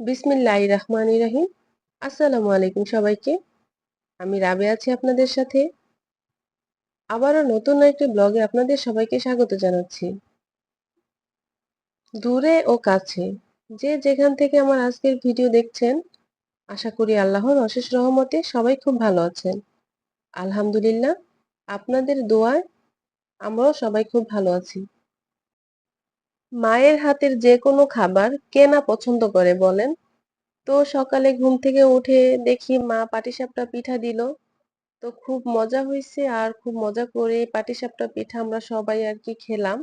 বিসমিল্লাহ রহমান রাহিম আসসালামু আলাইকুম সবাইকে। আমি রাবে আছি আপনাদের সাথে। আবারও নতুন একটি ব্লগে আপনাদের সবাইকে স্বাগত জানাচ্ছি। দূরে ও কাছে যে যেখান থেকে আমার আজকের ভিডিও দেখছেন, আশা করি আল্লাহর অশেষ রহমতে সবাই খুব ভালো আছেন। আলহামদুলিল্লাহ, আপনাদের দোয়ায় আমরাও সবাই খুব ভালো আছি। মায়ের হাতের যে কোনো খাবার কে না পছন্দ করে বলেন? তো সকালে ঘুম থেকে উঠে দেখি মা পাটিসাপটা পিঠা দিল। তো খুব মজা হয়েছে আর খুব মজা করে পাটিসাপটা পিঠা আমরা সবাই আর কি খেলাম।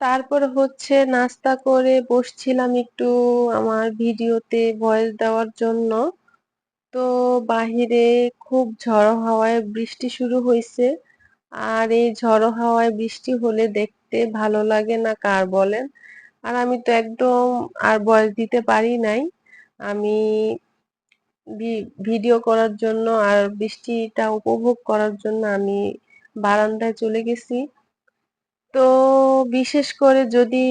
তারপর হচ্ছে নাস্তা করে বসছিলাম একটু আমার ভিডিওতে ভয়েস দেওয়ার জন্য। তো বাহিরে খুব ঝড়ো হাওয়ায় বৃষ্টি শুরু হয়েছে আর এই ঝড়ো হাওয়ায় বৃষ্টি হলে দেখতে ভালো লাগে না কার বলেন। আর আমি তো একদম আর ভয়েস দিতে পারি নাই। আমি ভিডিও করার জন্য আর বৃষ্টিটা উপভোগ করার জন্য আমি বারান্দায় চলে গেছি। তো বিশেষ করে যদি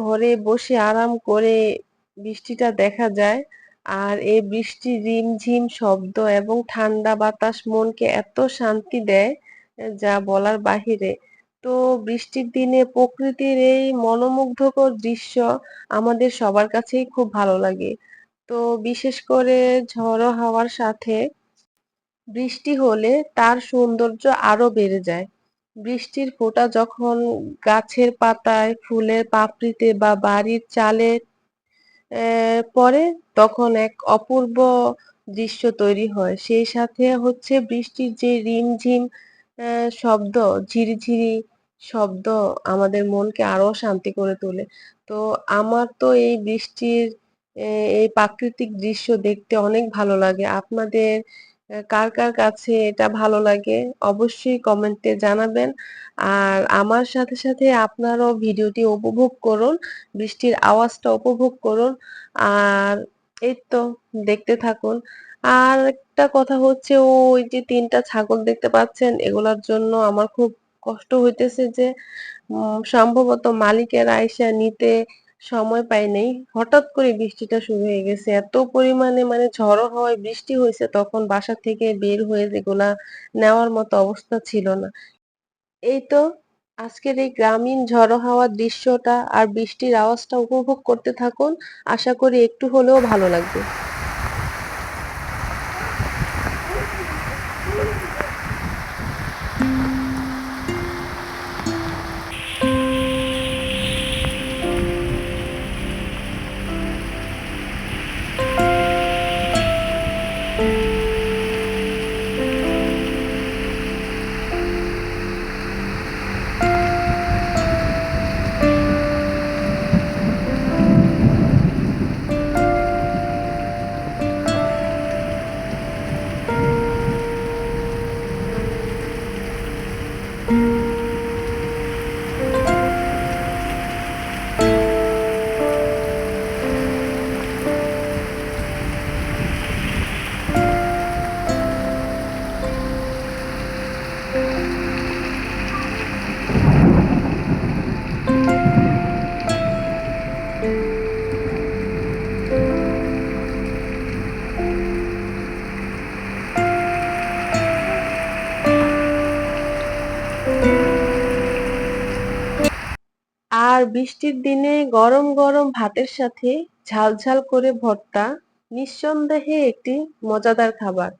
ঘরে বসে আরাম করে বৃষ্টিটা দেখা যায় আর এই বৃষ্টি রিমঝিম শব্দ এবং ঠান্ডা বাতাস মনকে এত শান্তি দেয়, যা বলার বাহিরে। তো বৃষ্টির দিনে প্রকৃতির এই মনোমুগ্ধকর দৃশ্য আমাদের সবার কাছেই খুব ভালো লাগে। তো বিশেষ করে ঝড়ো হাওয়ার সাথে বৃষ্টি হলে তার সৌন্দর্য আরও বেড়ে যায়। বৃষ্টির ফোঁটা যখন গাছের পাতায় ফুলের পাপড়িতে বা বাড়ির চালে পরে তখন এক অপূর্ব দৃশ্য তৈরি হয়। সেই সাথে হচ্ছে বৃষ্টির যে রিমঝিম শব্দ, ঝিরিঝিরি শব্দ আমাদের মনকে আরও শান্তি করে তোলে। তো আমার তো এই বৃষ্টির এই প্রাকৃতিক দৃশ্য দেখতে অনেক ভালো লাগে। আপনাদের কার কার কাছে এটা ভালো লাগে অবশ্যই কমেন্টে জানাবেন। আর আমার সাথে সাথে আপনারাও ভিডিওটি উপভোগ করুন, বৃষ্টির আওয়াজটা উপভোগ করুন। আর এই তো, দেখতে থাকুন। আর একটা কথা হচ্ছে ওই যে তিনটা ছাগল দেখতে পাচ্ছেন, এগুলার জন্য আমার খুব কষ্ট হইতেছে যে সম্ভবত মালিকের আইসা নিতে সময় পাই নাই। হঠাৎ করে বৃষ্টিটা শুরু হয়ে গেছে। এত পরিমাণে মানে ঝড়ো হওয়ায় বৃষ্টি হয়েছে, তখন বাসা থেকে বের হয়ে যেগুলা নেওয়ার মতো অবস্থা ছিল না। এই তো আজকের এই গ্রামীণ ঝড়ো হাওয়ার দৃশ্যটা আর বৃষ্টির আওয়াজটা উপভোগ করতে থাকুন। আশা করি একটু হলেও ভালো লাগবে। Thank you. আর বৃষ্টির দিনে গরম গরম ভাতের সাথে ঝাল ঝাল করে ভর্তা নিঃসন্দেহে একটি মজাদার খাবার।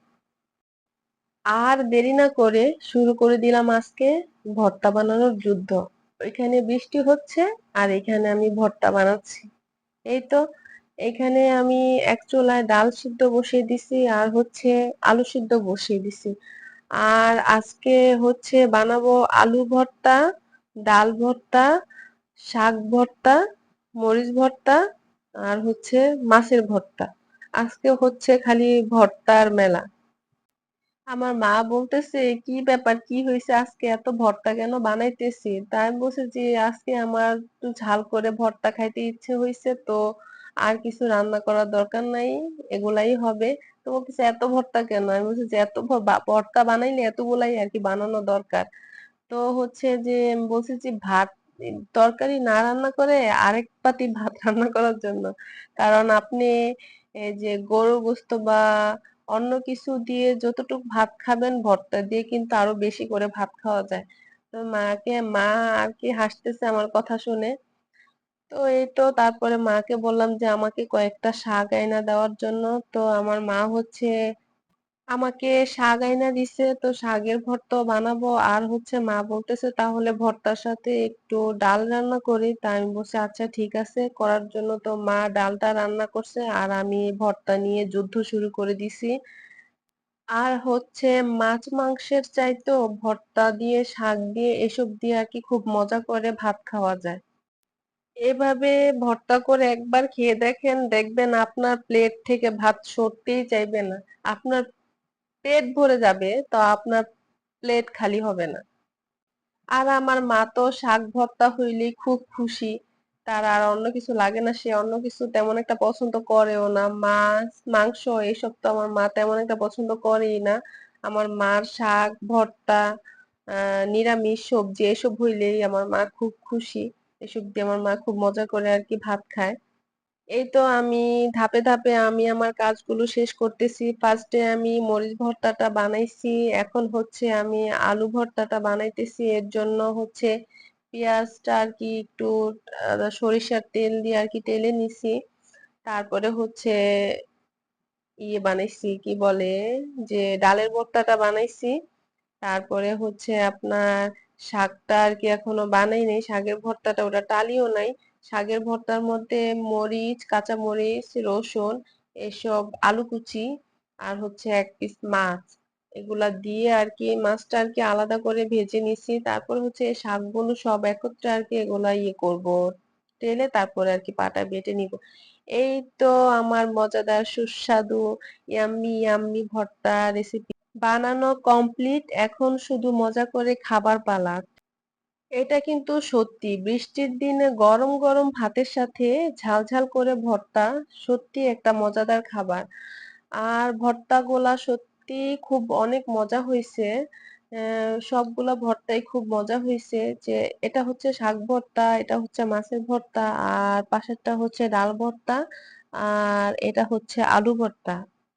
আর দেরি না করে শুরু করে দিলাম আজকে ভর্তা বানানোর যুদ্ধ। ওইখানে বৃষ্টি হচ্ছে আর এখানে আমি ভর্তা বানাচ্ছি। এই তো, এখানে আমি এক চুলায় ডাল সিদ্ধ বসিয়ে দিছি আর হচ্ছে আলু সিদ্ধ বসিয়ে দিছি। আর আজকে হচ্ছে বানাবো আলু ভর্তা, ডাল ভর্তা শাক ভর্তা, মরিচ ভর্তা আর হচ্ছে মাছের ভর্তা। আজকে হচ্ছে খালি ভর্তার মেলা। আমার মা বলতেছে, কি ব্যাপার? কি হয়েছে? আজকে এত ভর্তা কেন বানাইতেছি? তাই আমি বলছি যে, আজকে আমার একটু ঝাল করে ভর্তা খাইতে ইচ্ছে হয়েছে তো আর কিছু রান্না করার দরকার নাই, এগুলাই হবে। তো বলতেছে, এত ভর্তা কেন? আমি বলছি যে, এত ভর্তা বানাইলে এতগুলাই আর কি বানানো দরকার। তো হচ্ছে যে বলছি যে, ভাত তরকারি না রান্না করে আরেক পাতি ভাত রান্না করার জন্য। কারণ আপনি এই যে গরু গোস্ত বা অন্য কিছু দিয়ে যতটুকু ভাত খাবেন, ভর্তা দিয়ে কিন্তু আরও বেশি করে ভাত খাওয়া যায়। তো মাকে, মা আর কি হাসতেছে আমার কথা শুনে। তো এই তো তারপরে মাকে বললাম যে, আমাকে কয়েকটা শাক আইনা দেওয়ার জন্য। তো আমার মা হচ্ছে আমাকে শাক আইনা দিছে, তো শাকের ভর্তা বানাবো। আর হচ্ছে মা বলতেছে, তাহলে ভর্তার সাথে একটু ডাল রান্না করি। তাই আমি বলছি আচ্ছা ঠিক আছে। করার জন্য তো মা ডালটা রান্না করছে, আর আমি ভর্তা নিয়ে যুদ্ধ শুরু করে দিছি। আর হচ্ছে মাছ মাংসের চাইতেও ভর্তা দিয়ে, শাক দিয়ে, এসব দিয়ে আর কি খুব মজা করে ভাত খাওয়া যায়। এভাবে ভর্তা করে একবার খেয়ে দেখেন, দেখবেন আপনার প্লেট থেকে ভাত সরতেই চাইবে না। আপনার পেট ভরে যাবে, তো আপনার প্লেট খালি হবে না। আর আমার মা তো শাক ভর্তা হইলেই খুব খুশি। তার আর অন্য কিছু লাগে না, সে অন্য কিছু তেমন একটা পছন্দ করেও না। মাছ, মাংস এইসব তো আমার মা তেমন একটা পছন্দ করেই না। আমার মার শাক, ভর্তা নিরামিষ সবজি, এসব হইলেই আমার মা খুব খুশি। এসব দিয়ে আমার মা খুব মজা করে আর কি ভাত খায়। এই তো আমি ধাপে ধাপে আমি আমার কাজগুলো শেষ করতেছি। ফার্স্টে আমি মরিচ ভর্তাটা বানাইছি। এখন হচ্ছে আমি আলু ভর্তাটা বানাইতেছি। এর জন্য হচ্ছে পেঁয়াজটা আর কি একটু সরিষার তেল দিয়ে আর কি তেলে নিছি। তারপরে হচ্ছে ইয়ে বানাইছি, কি বলে, যে ডালের ভর্তাটা বানাইছি। তারপরে হচ্ছে আপনার শাকটা আর কি এখনও বানাই নাই। শাকের ভর্তাটা, ওটা টালিও নাই। শাকের ভর্তার মধ্যে মরিচ কাঁচা মরিচ রসুন, এসব আলু কুচি আর হচ্ছে এক পিস মাছ। এগুলা দিয়ে আর কি মাছটা আর কি আলাদা করে ভেজে নিছি। তারপর হচ্ছে শাকগুলো সব একত্রে আর কি এগুলা ইয়ে করব। টেলে তারপরে আর কি পাটা বেটে নিব। এই তো আমার মজাদার সুস্বাদু ইয়াম্মি ইয়াম্মি ভর্তা রেসিপি বানানো কমপ্লিট এখন শুধু মজা করে খাবার পালা। এটা কিন্তু সত্যি। বৃষ্টির দিনে গরম গরম ভাতের সাথে ঝাল ঝাল করে ভর্তা সত্যি একটা মজাদার খাবার। আর ভর্তাগুলা সত্যি খুব অনেক মজা হয়েছে সবগুলা ভর্তাই খুব মজা হয়েছে যে এটা হচ্ছে শাক ভর্তা, এটা হচ্ছে মাছের ভর্তা, আর পাশেরটা হচ্ছে ডাল ভর্তা, আর এটা হচ্ছে আলু ভর্তা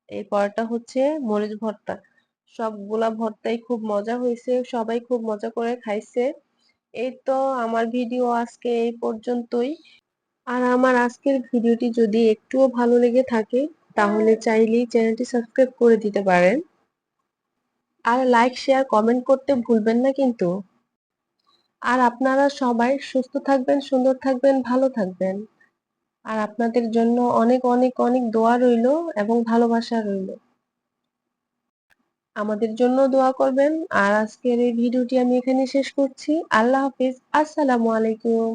এই পরটা হচ্ছে মরিচ ভর্তা। সবগুলা ভর্তাই খুব মজা হয়েছে সবাই খুব মজা করে খাইছে। এই তো আমার ভিডিও আজকে এই পর্যন্তই। আর আমার আজকের ভিডিওটি যদি একটুও ভালো লেগে থাকে, তাহলে চাইলেই চ্যানেলটি সাবস্ক্রাইব করে দিতে পারেন। আর লাইক, শেয়ার, কমেন্ট করতে ভুলবেন না কিন্তু। আর আপনারা সবাই সুস্থ থাকবেন, সুন্দর থাকবেন, ভালো থাকবেন। আর আপনাদের জন্য অনেক অনেক অনেক দোয়া রইল এবং ভালোবাসা রইল। আমাদের জন্য দোয়া করবেন। আর আজকের এই ভিডিওটি আমি এখানে শেষ করছি। আল্লাহ হাফিজ। আসসালামু আলাইকুম।